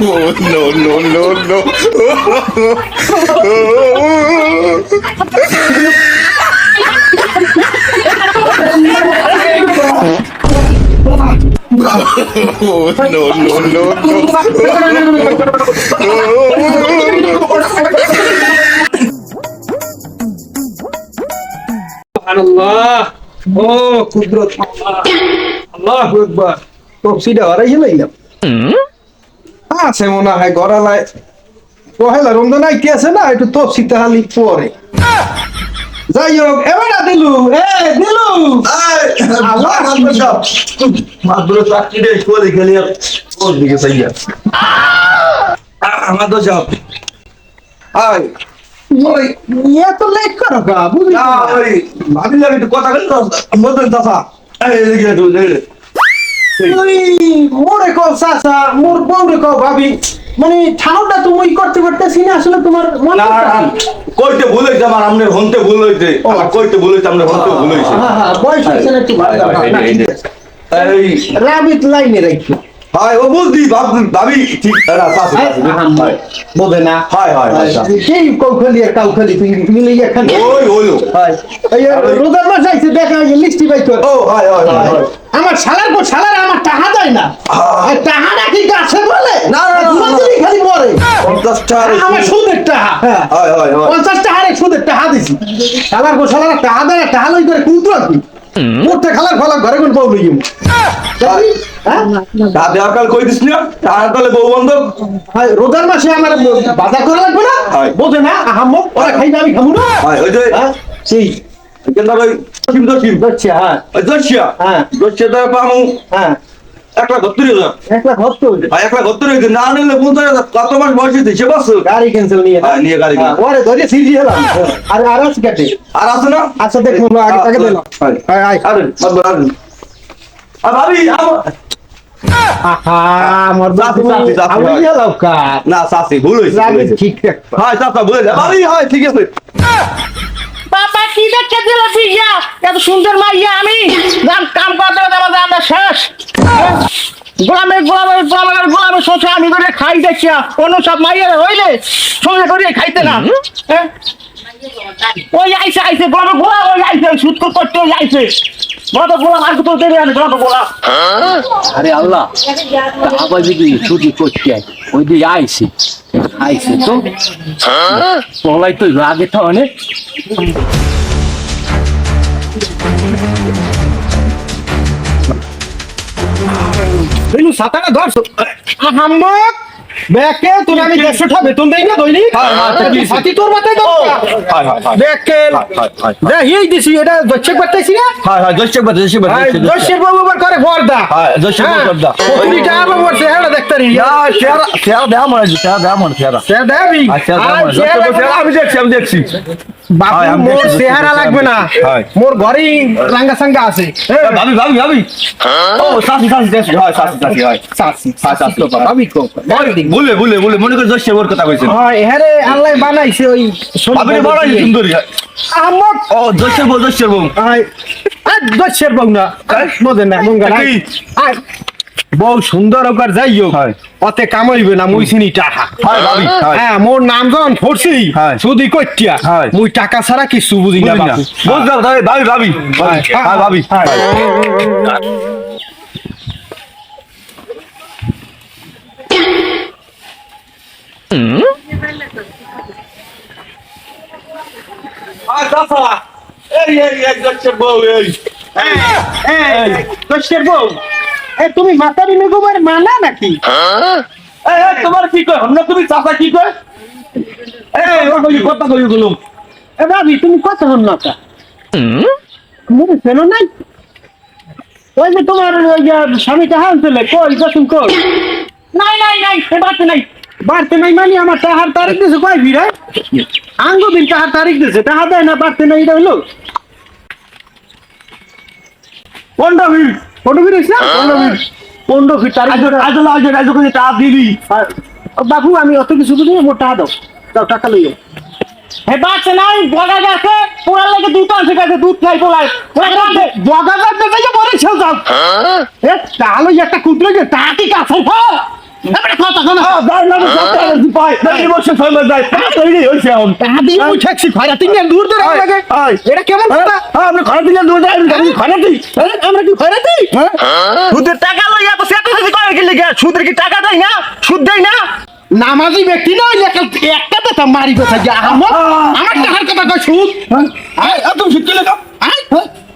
no, no, no, no. no, no, আল্লাহ ও কুদরত আল্লাহ একবার টপসিটা হারাই লাইলাম আছে মনে হয় গড়ালায়। পহেলা রমজান আইতে আছে না একটু তপসিতে হালি পরে। যাই হোক এবার দিলু এ দিলু। আমার তো সব আয়। ইয়ে তো লেট করো গা বুঝলি ভাবিলাম একটু কথা বলি তো মদন দাফা এই ওই মোরে কও চাচা মোর বউরে কও ভাবি। মানে ঠান্ডা মই করতে পারতেছি না আসলে তোমার মন কইতে ভুল হইছে আমার আমনের হনতে ভুল হইছে। আমার কইতে ভুল হইছে আমনের হনতে ভুল হইছে। হ্যাঁ হ্যাঁ বয়স হইছে না একটু ভালো এই রাবিত লাইনে রাখো হয় ও ভাব ঠিক না হয় বোঝে না। হয় হয় হয় সেই কৌখালি আর কাউখালি তুমি মিলে এখানে ওই হইল হয় রোজার মাস আইছে দেখা লিস্টি ও হয় হয় হয় হয়। আমার শালার পর শালার আমার টাহা দেয় না। আর টাহাটা কি গাছে বলে? না, খালি পঞ্চাশ আমার সুদের টাহা। পঞ্চাশ এক সুদের টাহা দিছি। শালার পর শালার টাহা দেয় টাহা লই করে কুদর কি মোটে খালার ফলার ঘরে কোন তা দেওয়ার কাল কই দিস না? তার কালে বউ বন্ধ হয়, রোজার মাসে আমার বাজার করা লাগবে না? হয়। বোঝে না আহাম্মক ওরা খাইবে আমি খাব না। হয় ওই যে হ্যাঁ সেই হ্যাঁ। হ্যাঁ। দর্শিয়া তো পামু। হ্যাঁ। এক লাখ সত্তর হাজার। এক লাখ হচ্ছে ওই যে। আর সত্তর না নিলে পঞ্চাশ হাজার। কত মাস বয়স হয়েছে সে বছর। গাড়ি ক্যান্সেল নিয়ে হ্যাঁ, নিয়ে গাড়ি হ্যাঁ, ওরে ধরে সিজি হলাম আর আর আছে কাটে আর আছে না? আচ্ছা দেখুন আগে আগে দিলাম হয়। আয়। আয় আরে আর। ভাবি আমার না চাচি ভুল হয়েছে। ঠিক হয় চাচা ভুল হয়েছে হয় ঠিক আছে। বাবা কি দেখতে দিল পিয়া এত সুন্দর মাইয়া আমি। গান কাম করতে করতে আমাদের আমরা শেষ। গোলামের গোলামের গোলামের গোলামের সোচা আমি করে খাই দেখছি অন্য সব মাইয়া হইলে সঙ্গে করে খাইতে না হ্যাঁ? ওই আইসে আইসে গোলামের গোলাম ওই আইসে সুদ করতে ওই আইসে বড় গোলাম আর তো দেবে আমি বড় গোলাম। আরে আল্লাহ আবার যদি ছুটি করতে ওই দিকে আইসি। আইসি তো। পলাই তো তো অনেক। তুই ধর। ব্যাকে তোর আমি দেড়শো টা বেতন দেই না দৈনিক? সাথী তোর মাথায় দাও হয় হয় হয় ব্যাকে দেখিয়েই দিছি এটা দর্শক বার্তাইছি না? হয় হয় দর্শক বাদ দর্শক বাবু আবার করে পর্দা। হ্যাঁ দর্শক হ্যাঁ, বাদ প্রতিটি টাকা বাবু চেহারা দেখতে না চেহারা চেহারা মনে চেহারা মনে চেহারা। আচ্ছা আর চেহারা চেহারা আমি দেখছি আমি দেখছি। বাপু মোর চেহারা লাগবে না। মোর ঘরেই রাঙ্গা সাঙ্গা আছে। ভাবি ভাবি ভাবি। ও হয় হয়। হ্যাঁ। ভাবি কো বলে বলে বলে মনে করে দর্শক ওর কথা কইছেন হয় এহারে আল্লাহ বানাইছে ওই ভাবি বড় সুন্দরী আহমদ! ও বউ দর্শক বউ। আয় আর দশের বউ না। বোঝেন না মঙ্গল কি? বউ সুন্দর ওকার যাই হোক অতে কামাইবে না মুই চিনি টাকা হয় ভাবি হয়। হ্যাঁ মোর নাম যখন ফোরছি সুদি কইটিয়া মুই টাকা ছাড়া কিছু বুঝি না বুঝলি বুঝলাম ভাবি ভাবি ভাবি। হ্যাঁ ভাবি। হয়। এই এই এই দর্শক বউ এই। এই, দশের বউ। এ তুমি মাতারি মেঘমের মানা নাকি? এই এই, তোমার কি কয়? অন্য তুমি চাচা কি কয়? এই ওর কই কথা কই গুলো এ ভাবি তুমি কত হন না তা। মুখে ফেলো নাই? ওই যে তোমার ওই যে স্বামীটা হাল চলে কই নাই নাই নাই এ বাড়তে নাই। বাড়তে নাই মানে আমার তাহার তারিখ দিছে কয় ভিড়ে? আঙ্গু দিন তাহার তারিখ দিছে তাহা দেয় না বাড়তে নাই এটা হলো। কোনটা ভিড়। পনেরো ভিড় হয়েছে পনেরো মিনিট পনেরো তারিখ আজ করে টা দিবি বাবু আমি অত কিছু বুঝি না, মোর টাকা দাও। দাও টাকা লইও। হে বাচ্চা নাই বগা গেছে পোড়ার লাগে দুধ আনছে গেছে দুধ খাই পোলায় জগা গেছে বলে ছেও যাও এ তাহলে একটা কুদরে যে তা কি কাছে টাকা না আহ, দাঁড় না, টাকা দিছি, পাই। বছর ছয় মাস যায়, তৈরি হয়েছে এখন। টাকা দিয়ে মুই ঠেকছি খয়রা তিন দিন দূর দূর লাগে এটা কেমন কথা? হ্যাঁ, আপনি ঘরে দিলেন দূর যায়, ঘরে দিই। হ্যাঁ, আমরা কি খয়রা দিই? সুদের টাকা লইয়া তো সেটা যদি করে কি লিখে সুদের কি টাকা দেয় না? সুদ দেয় না? নামাজি ব্যক্তি নয় একটা কথা মারি কথা যে আমার আমার টাকার কথা কয় সুদ। তুমি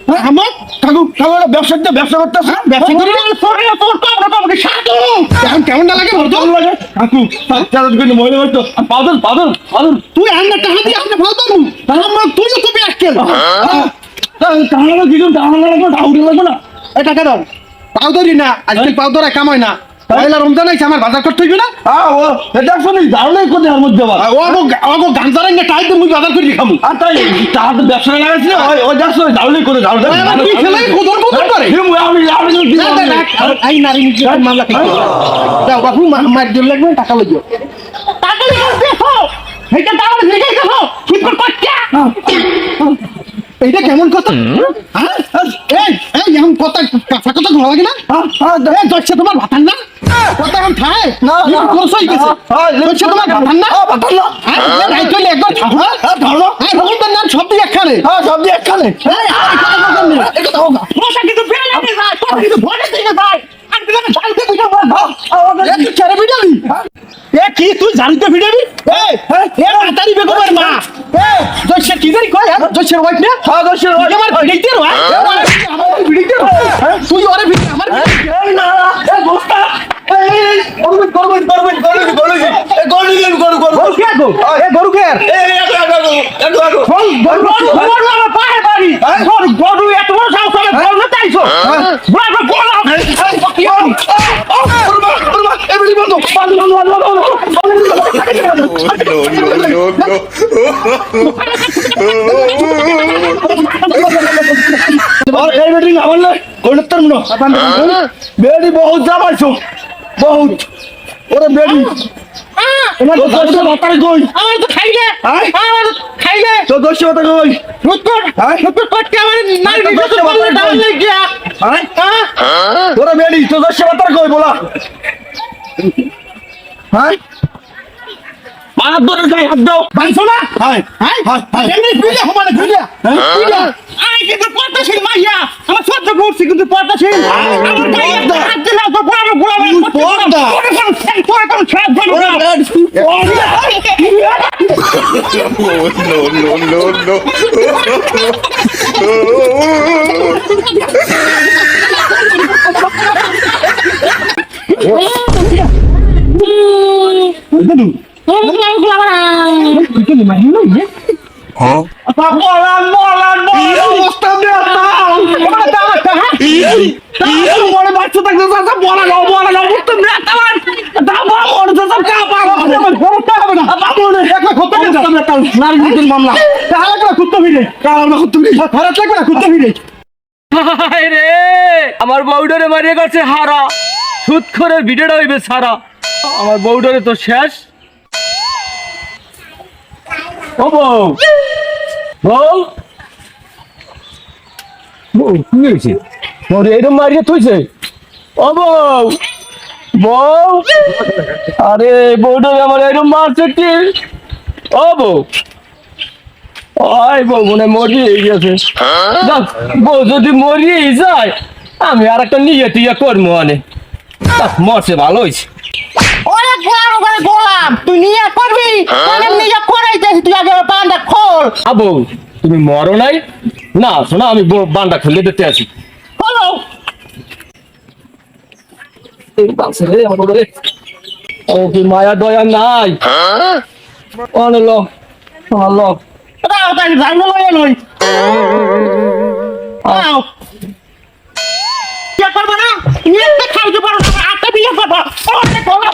হ্যাঁ, আমার কাকু কাকু এটা ব্যবসা ব্যবসা করতে ব্যবসা করি তোরে তোর কামড়া কামড়ে সাটো এখন কেমন না লাগে বলতো ভালো লাগে কাকু চাদর কিন্তু মহিলা হয়তো পাদল পাদল পাদল তুই আমরা টাকা দিয়ে আমরা ভালো তো আমরা তুই তো ব্যাককেল তাহলে কি করুন তাহলে লাগবে না এই টাকা দাও পাউদরি না আজকাল পাউদরা কামায় না পয়লা রমজান আইছে আমার বাজার করতে হইবে না? হ্যাঁ ও এটা শুনি দারুণই কোন এর মধ্যে আবার ও আগো আগো গাঞ্জারাই না টাইতে মুই বাজার করে খামু। আর তাই তার তো ব্যবসা লাগাইছিল ওই ওই দেখছ দারুণই করে দারুণ তুই ছেলে কুদর কুদর করে আমি আমি না, না, না, আই নারী মামলা যাও বাবু মার জন্য লাগবে টাকা লইও। টাকা লইও দেখো দেখো এইটা কেমন কথা? হ্যাঁ? এই এই এমন কথা কাঁচা কথা ভালো লাগে না? দশটা তোমার ভাতার না? কথা এখন খায়? না, না। গেছে দশটা তোমার ভাতার না? ভাতার না। হ্যাঁ রাই একবার হ্যাঁ? ধরো। হ্যাঁ রকমটার নাম সব দিয়ে একখানে। হ্যাঁ সব দিয়ে একখানে। এই, কথা না। কিন্তু এ? এ কি তুই ঝাড়িতে বিড়ালি? এই, এ মাতারি বেগমের মা। এই, জয়সের কি জানি কয়, হ্যাঁ? না? হ্যাঁ আমার ভিড়িতে হ্যাঁ? আমার ভিড়িতে রো? তুই ওরে ভিড়ি, আমার না এই বস্তা করবেন করবেন করবেন করবেন করবেন বন্ধ বন্ধ বন্ধ বন্ধ no, no, no, আর এই বেটিং আমার না কোনটার মনো বেডি বহুত জামাইছো বহুত ওরে বেডি তোমার তো দশটা বাতারে কই আমার তো খাইলে? আমার তো খাইলে তো দশটা বাতারে কই সত্তর হ্যাঁ? সত্তর কোটি আমার নারী করলে বাতারে ডাউন কই? হয়ে ওরে বেডি তো দশটা বাতারে কই বলা হ্যাঁ হাত ধরে গায়ে হাত দাও না হ্যাঁ হ্যাঁ হ্যাঁ, হ্যাঁ। এমনি পিলে হমানে পিলে কিন্তু পর্দা মাইয়া আমার সহ্য করছি কিন্তু পর্দা ছিল আমার গায়ে হাত দিলে তো বড় বড় পর্দা? পরে কোন সেই কোন বলা না না আমরা বউডারে মারিয়ে গেছে হারা। করে ভিডিওটা হইবে সারা। আমার বউডারে তো শেষ। ও বউ। বউ। বউ কি হয়েছে? মোর এরম মারিয়ে তুইছে ও বউ। বউ। আরে বউডারে আমার এরম মারছে কি? ও বউ। ওই বউ মনে মরিয়ে গেছে। বউ যদি মরিয়েই যায় আমি আর একটা নিয়ে টিয়ে করব মানে মরছে ভালো হয়েছে। গোলাম তুই নিয়ে করবি? নিয়ে করাইতেছি তুই আগে পান্ডা খোল। আবু তুমি মরো নাই? না শোনা আমি বান্ডা খুলে দিতে আছি খোলো ও কি মায়া দয়া নাই? অনলো অনলো দাও তাই জানো লয়ে লই। দাও। বিয়ে করব না? নিয়ে খাইতে পারো না আটটা বিয়ে করব। ওরে গোলাম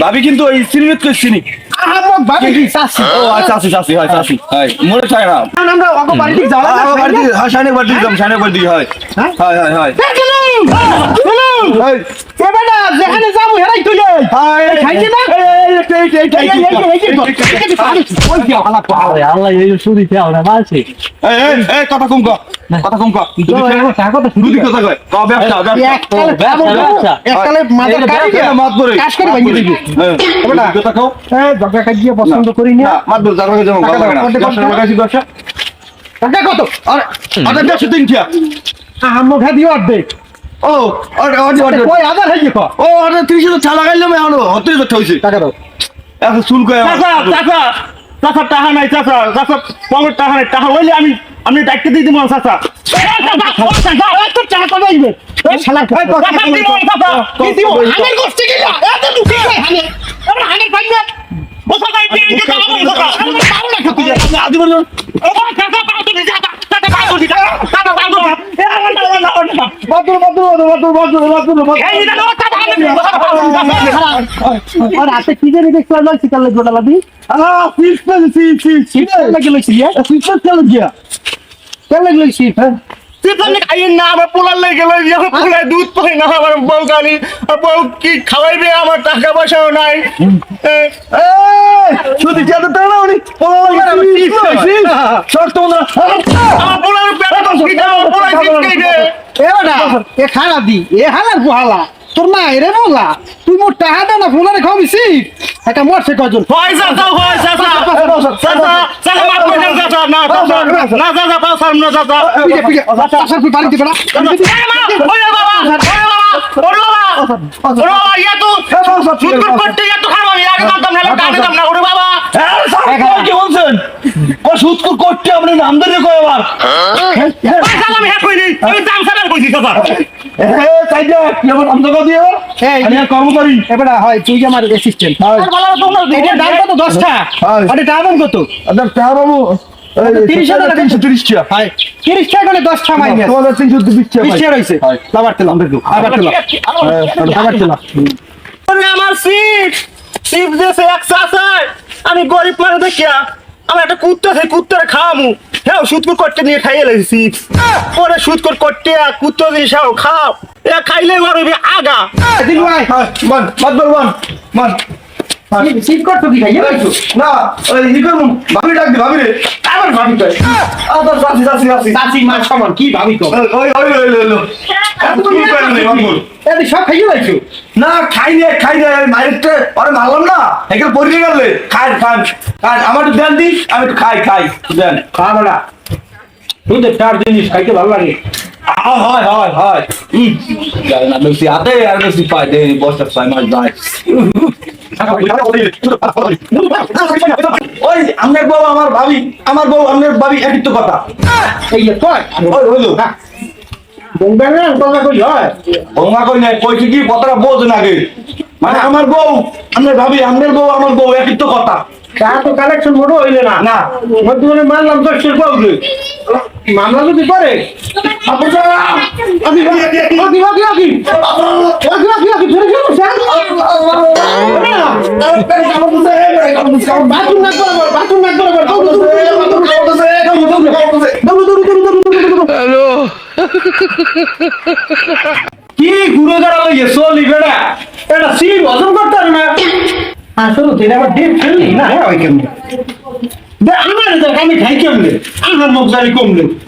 ভাবি কিন্তু ওই চিনি। মনে চায় না। যাওয়া? হয় হয় হয়। এবারে যেখানে যাব হেরাই তুলে খাইছে না আল্লাহ এই শুধু খেয়াল না মানছে এই এই এই কথা কম কথা কম হ্যাঁ পছন্দ করি না দাও, কত আরে কিয়া আম্মু খাদি অর্ধেক ও আরে আরে আরে কই আদার হয়ে কো ও আরে এখন হতে তো হইছে টাকা দাও এখন চুল কয় আমার। চাচা চাচা চাচা টাকা নাই চাচা চাচা পকেট টাকা নাই টাকা হইলে আমি আমি দায়িত্ব দিয়ে দিব চাচা টাকা বাদুর বাদুর বাদুর বাদুর বাদুর বাদুর আর হাতে কি জানি দেখতে লাগল শিকার লাগল ডালা দি আহ ফিস ফিস চলে গিয়া কেন লাগল সিপ হ্যাঁ সিপানি খাই না আমার পোলার লেগে গেল যখন পোলায় দুধ পাই না আমার বউ গালি বউ কি খাওয়াইবে আমার টাকা পয়সাও নাই। এ, শুধু যেতে তো না উনি? শর্ত আমার পোলার পেটে তো পোলায় ঠিক খাইবে? এ দি এ তোর না এরে বলা তুই মোর টাকা দে না ফোনারে খাবি সিপ এটা মরছে কজন হয় চাচা হয় চাচা চাচা চাচা মাফ করে দেন চাচা না চাচা না চাচা পাসাম না চাচা পিছে পিছে আসার তুই বাড়ি দিবে না ওরে বাবা, ওরে বাবা, ওরে বাবা, ওরে বাবা, ইয়া তো সুদ করে করতে আপনি নাম ধরে কয় আবার দাম কর্মচারী এবারে হয়। তুই আমার অ্যাসিস্ট্যান্ট দাম কত দশটা দাম কত বাবু আমি গরিব মানুষ দেখিয়া আমার একটা কুত্তা সেই কুত্তারে খাওয়ামু হ্যাঁ সুদকুর করতে নিয়ে খাইয়ে লেগেছি পরে সুদকুর করতে কুত্তা দিয়ে সাও খাও। এ খাইলে আগা। হ্যাঁ, মান মান মান কি না ওই ই করুন ভাবি ডাক দি ভাবি রে। আবার ভাবি কই আবার যাচ্ছি যাচ্ছি যাচ্ছি চাচি। মা সমান কি ভাবি কো ওই ওই ওই ওই ওই এত কি করে এই সব খাইয়ে রাখছো না খাই নে খাই নে মাইরতে আরে মারলাম না। এগুলো পড়ে গেলে খাই খান খান আমার একটু দেন দি আমি একটু খাই খাই দেন খাওয়া না। চার জিনিস খাইতে ভালো লাগে। হয় হয় হয়। হাতে আর বেশি ছয় মাস যায় ওই আমার বউ আমার ভাবি আমার বউ আমার ভাবি একই তো কথা। এই যে কয়? ওই হইল হয়। মানে আমার বউ আমার ভাবি আমার বউ আমার বউ একই তো কথা। তো কালেকশন মোটো হইলে না না মারলাম মামলা যদি করে হ্যালো কি গুরু দ্বারা লইয়ে চলি বেড়া এটা সিম হজম করতে না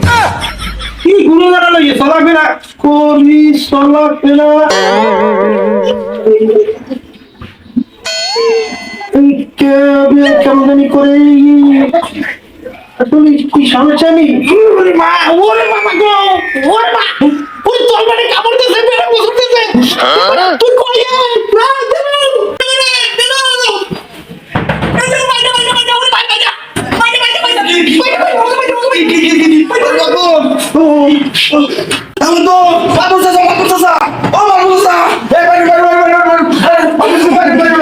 হ্যাঁ আমি কি সমস্যা নেই মা ওই তোর মানে কাপড় দিতে বেড়ে বসতেছে তুই কই আয় না দিলু আমি তো বাবু চাচা বাবু চাচা ও বাবু চাচা এই বাড়ি বাড়ি বাড়ি বাড়ি বাড়ি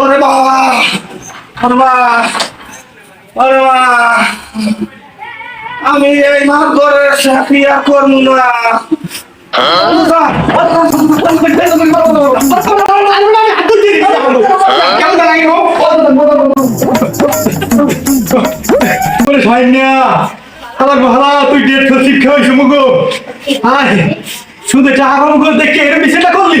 ওরে বাবা ওরে বাবা ওরে বাবা আমি এই মার ঘরে সাকিয়া করব না। শুধু টাকা কম করে দেখে এর বিষয়টা করলি?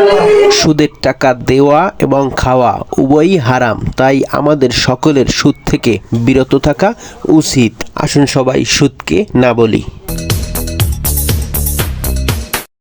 সুদের টাকা দেওয়া এবং খাওয়া উভয়ই হারাম, তাই আমাদের সকলের সুদ থেকে বিরত থাকা উচিত। আসুন সবাই সুদকে না বলি।